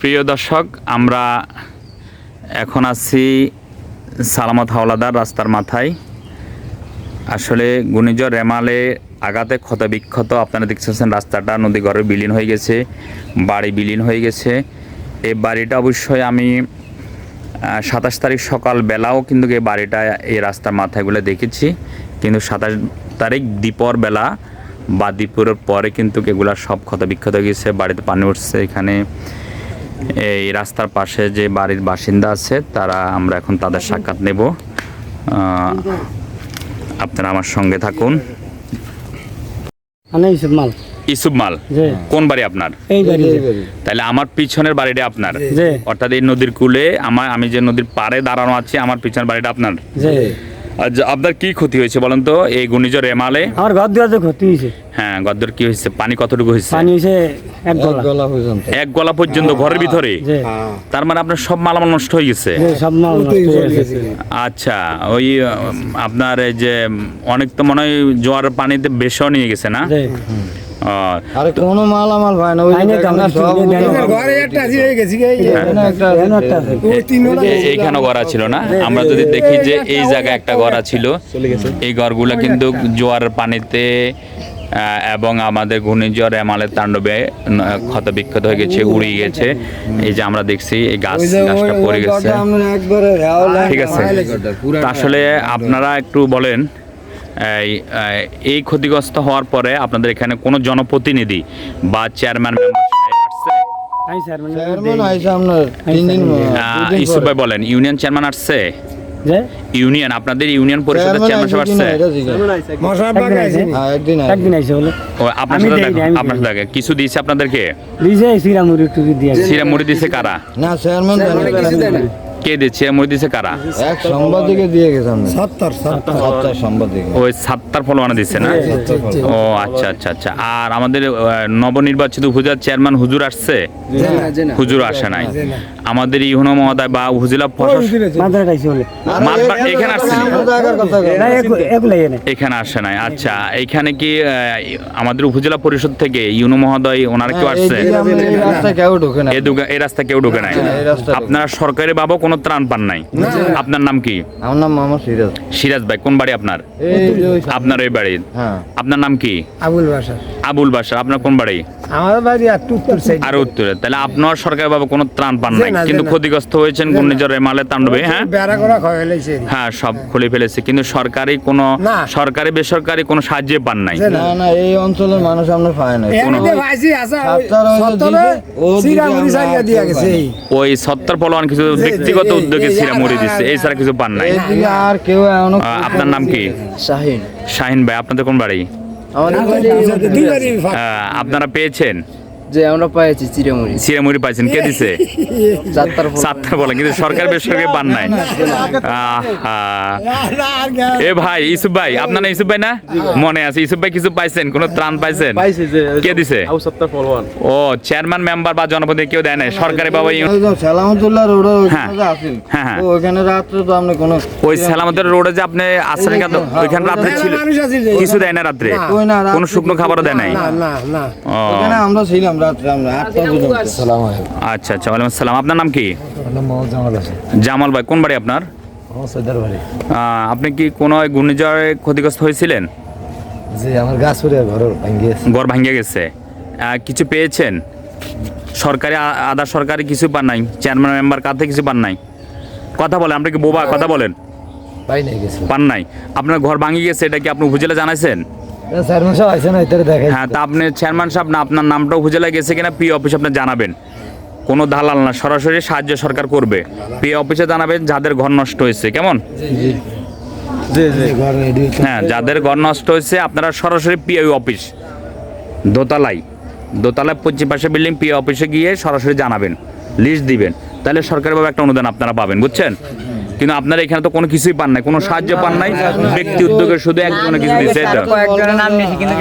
প্রিয় দর্শক, আমরা এখন আছি সালামত হাওলাদার রাস্তার মাথায়। আসলে ঘূর্ণিঝড় রেমালে আঘাতে ক্ষত বিক্ষত আপনারা দেখতেছেন রাস্তাটা নদী ঘরে বিলীন হয়ে গেছে, বাড়ি বিলীন হয়ে গেছে। এই বাড়িটা অবশ্যই আমি সাতাশ তারিখ সকাল বেলাও কিন্তু এই বাড়িটা, এই রাস্তার মাথায়গুলো দেখেছি। কিন্তু সাতাশ তারিখ দ্বীপর বেলা বা দ্বীপুরের পরে কিন্তু এগুলা সব ক্ষত বিক্ষত গেছে বাড়িতে পানি উঠছে। এখানে এই রাস্তার পাশে যে বাড়ির বাসিন্দা আছে তারা আমরা এখন তাদের সাক্ষাৎ নেব। আপনারা আমার সঙ্গে থাকুন। ইসব মাল। কোন বাড়ি আপনার? এই বাড়ি তাহলে আমার পিছনের বাড়িটা আপনার? অর্থাৎ এই নদীর কূলে আমার আমি যে নদীর পাড়ে দাঁড়ানো আছি আমার পিছনের বাড়িটা আপনার? আচ্ছা, আপনার কি ক্ষতি হয়েছে বলেন তো? এই ঘূর্ণিঝড় এমালে? আমার ঘর দুয়ার ক্ষতি হয়েছে। হ্যাঁ গদ্দর কি হয়েছে? পানি কতটুকু হয়েছে? পানি হয়েছে এক গলা। গলা পর্যন্ত। এক গলা পর্যন্ত ঘরের ভিতরে? যে তার মানে আপনার সব মালামাল নষ্ট হয়ে গেছে? যে সব মাল নষ্ট হয়ে গেছে। আচ্ছা ওই আপনার এই যে অনেক তো মনে হয় জোয়ার পানিতে বেশ নিয়ে গেছে না? আরে কোনো মাল আমার ভাই না ওই। ঘরে একটা আছে হয়ে গেছি এই এইখানে গড়া ছিল না? আমরা যদি দেখি যে এই জায়গায় একটা গড়া ছিল এই ঘরগুলো কিন্তু জোয়ারের পানিতে এবং আমাদের ঘূর্ণিঝড় এমালের তাণ্ডবে ক্ষত বিক্ষত হয়ে গেছে উড়ে গেছে। এই যে আমরা দেখছি এই গাছ গাছটা পড়ে গেছে। ঠিক আছে। আসলে আপনারা একটু বলেন এই এই ক্ষতিগ্রস্ত হওয়ার পরে আপনাদের এখানে কোনো জনপ্রতিনিধি বা চেয়ারম্যান ভাই বলেন ইউনিয়ন চেয়ারম্যান আসছে? ইউনিয়ন আপনাদের ইউনিয়ন পরিষদের চেয়ারম্যান সাহেব আসছে? একদিন আইছে। হ্যাঁ একদিন আইসা। একদিন আইছে বলে। আপনার সাথে সাথে কিছু দিয়েছে আপনাদেরকে? দিছে সিরামুড়ি দিয়েছে। কারা? না চেয়ারম্যান জানে। কে দিচ্ছে? দিয়েছে কারা? এক সাংবাদিকে দিয়ে গেছে আমরা সত্তর সত্তর। সাংবাদিক। ওই সাতটার ফলোয়ানা দিচ্ছে না? ও আচ্ছা আচ্ছা আচ্ছা। আর আমাদের নবনির্বাচিত উপজেলার চেয়ারম্যান হুজুর আসছে? হুজুর আসে নাই। আমাদের ইউনো মহোদয় বা উপজেলা এখানে আসছে। এখানে আসে নাই। আচ্ছা এখানে কি আমাদের উপজেলা পরিষদ থেকে ইউনো মহোদয় ওনারা কেউ আসছে? দিকে এই রাস্তায় কেউ ঢোকে না এই রাস্তা কেউ ঢুকে নাই। এই রাস্তায় ঢোকে। আপনার সরকারি বাবু কোনো ত্রাণ পান নাই। আপনার নাম কি? আমার নাম মোহাম্মদ সিরাজ। সিরাজ ভাই কোন বাড়ি আপনার? আপনার ওই বাড়ি হ্যাঁ। আপনার নাম কি? আবুল বাসার। আবুল বাসার আপনার কোন বাড়ি? আমার বাড়ি আর উত্তর সাইড আর উত্তরে। তাহলে আপনার সরকারি বাবু কোনো ত্রাণ পান নাই। কিন্তু। ক্ষতিগ্রস্ত হয়েছেন ঘূর্ণিঝড় মালে তাণ্ডবে হ্যাঁ? বেড়া করা লাইছে হ্যাঁ সব খুলে ফেলেছে। কিন্তু সরকারি কোনো সরকারি বেসরকারি কোনো সাহায্য পান নাই। না না এই অঞ্চলের মানুষ আমরা পায় না ওই সত্তরে সিরামুড়ি পলোয়ান কিছু ব্যক্তিগত উদ্যোগে এই- ছিঁড়ে মরে আর- দিচ্ছে। এছাড়া কিছু পান নাই। আর কেউ আপনার নাম কি? শাহিন। শাহিন ভাই আপনাদের কোন বাড়ি? আপনারা পেয়েছেন? যে আমরা পাইছি চিড়েমুড়ি চিরামুড়ি পাইছেন কে দিছে? চারটার সাতটা কিন্তু সরকার বেসরকারি পান নাই। এ ভাই ইসুফ ভাই আপনার নাম ইসুফ ভাই না? মনে আছে ইসুফ ভাই কিছু পাইছেন কোন ত্রাণ পাইছেন? কে দিছে? ও চেয়ারম্যান মেম্বার বা জনপ্রতিনিধি কেউ দেয় নাই সরকারি বাবা সালামতুল্লাহ রোডে হ্যাঁ। হ্যাঁ, হ্যাঁ। রাত্রে তো আপনি কোনো ওই রোডে যে আপনি ওইখানে রাত্রে ছিল। মানুষ আছে যে। কিছু দেয় না রাত্রে? কোনো শুকনো খাবারও দেয় নাই? না না। না ওখানে আমরা ছিলাম সালাম আচ্ছা আচ্ছা ওয়ালাইকুম আসসালাম। আপনার নাম কি? জামাল ভাই কোন বাড়ি আপনার? আপনি কি কোনো ঘূর্ণিঝড়ে ক্ষতিগ্রস্ত হয়েছিলেন? জি আমার গাছ পরে ঘর ভাঙ্গে গেছে। কিছু পেয়েছেন? সরকারি আধা সরকারি কিছু পান নাই চেয়ারম্যান মেম্বার কাছে কিছু পান নাই? কথা বলেন আপনি কি বোবা? কথা বলেন। পাই নাই গেছে পান নাই। আপনার ঘর ভাঙি গেছে এটা কি আপনি উপজেলা জানাইছেন? হ্যাঁ তা আপনি চেয়ারম্যান সাহেব না আপনার গেছে কিনা পি অফিসে আপনি জানাবেন। কোনো দালাল না সরাসরি সাহায্য সরকার করবে। পি অফিসে জানাবেন যাদের ঘর নষ্ট হয়েছে কেমন? হ্যাঁ যাদের ঘর নষ্ট হয়েছে আপনারা সরাসরি পিআই অফিস দোতলায় দোতলায় পশ্চিম পাশে বিল্ডিং পিআই অফিসে গিয়ে সরাসরি জানাবেন লিস্ট দিবেন। তাহলে সরকারিভাবে একটা অনুদান আপনারা পাবেন বুঝছেন? কিন্তু আপনারা এখানে তো কোনো কিছুই পান নাই কোনো সাহায্য পান নাই ব্যক্তি উদ্যোগে শুধু একজনে কিছু দিচ্ছে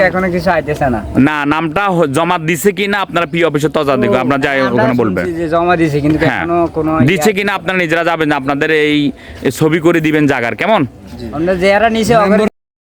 এখনও কিছু আইতেছে না। না নামটা জমা দিছে কিনা আপনারা পি অফিসে তজা দেখো আপনারা যাই ওখানে বলবেন জমা দিছে কিন্তু হ্যাঁ। এখনও কোনো দিচ্ছে কিনা আপনারা নিজেরা যাবেন আপনাদের এই ছবি করে দিবেন জাগার কেমন? আমরা যারা নিচে